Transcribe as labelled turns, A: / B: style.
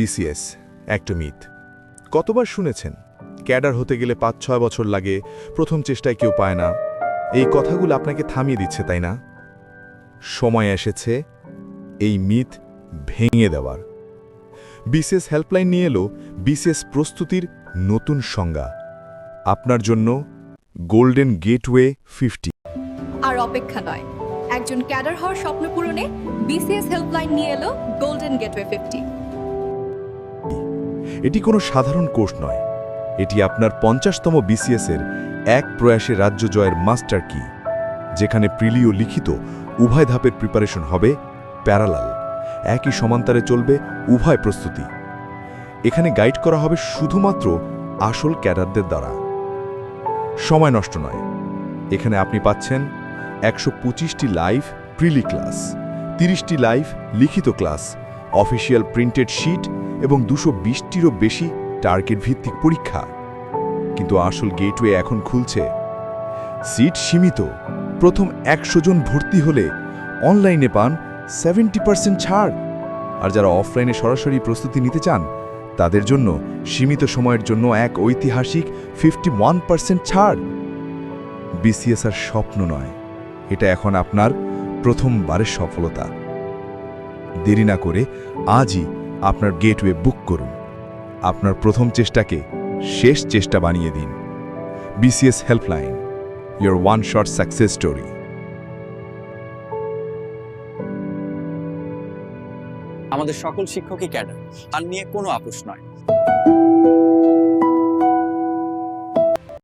A: BCS, একটা myth. কতবার শুনেছেন, ক্যাডার হতে গেলে পাঁচ ছয় বছর লাগে, প্রথম চেষ্টায় কেউ পায় না। এই কথাগুলো আপনাকে থামিয়ে দিচ্ছে, তাই না? সময় এসেছে, এই মিথ ভেঙে দেওয়ার। বিসিএস হেল্পলাইন নিয়ে এলো, বিসিএস প্রস্তুতির নতুন সংজ্ঞা। আপনার জন্য গোল্ডেন গেটওয়ে ফিফটি।
B: আর অপেক্ষা নয়, একজন ক্যাডার হওয়ার স্বপ্ন পূরণে বিসিএস হেল্পলাইন নিয়ে এলো গোল্ডেন গেটওয়ে ফিফটি।
A: এটি কোনো সাধারণ কোর্স নয়। এটি আপনার পঞ্চাশতম বিসিএসের এক প্রয়াসে রাজ্য জয়ের মাস্টার কি, যেখানে প্রিলিও লিখিত উভয় ধাপের প্রিপারেশন হবে প্যারালাল। একই সমান্তরে চলবে উভয় প্রস্তুতি। এখানে গাইড করা হবে শুধুমাত্র আসল ক্যাডারদের দ্বারা। সময় নষ্ট নয়। এখানে আপনি পাচ্ছেন একশো পঁচিশটি লাইভ প্রিলি ক্লাস, তিরিশটি লাইভ লিখিত ক্লাস, অফিসিয়াল প্রিন্টেড শিট এবং দুশো বিশটিরও বেশি টার্গেট ভিত্তিক পরীক্ষা। কিন্তু আসল গেটওয়ে এখন খুলছে। সিট সীমিত। প্রথম একশো জন ভর্তি হলে অনলাইনে পান সেভেন্টি পার্সেন্ট ছাড়। আর যারা অফলাইনে সরাসরি প্রস্তুতি নিতে চান, তাদের জন্য সীমিত সময়ের জন্য এক ঐতিহাসিক ফিফটি ওয়ান পার্সেন্ট ছাড় বিসিএস আর স্বপ্ন নয়। এটা এখন আপনার প্রথমবারের সফলতা। দেরি না করে আজই আপনার গেটওয়ে বুক করুন। আপনার প্রথম চেষ্টাকে শেষ চেষ্টা বানিয়ে দিন। BCS helpline your one short success story
C: আমাদের সকল শিক্ষকই ক্যাডার আর নিয়ে কোনো আপোষ নয়।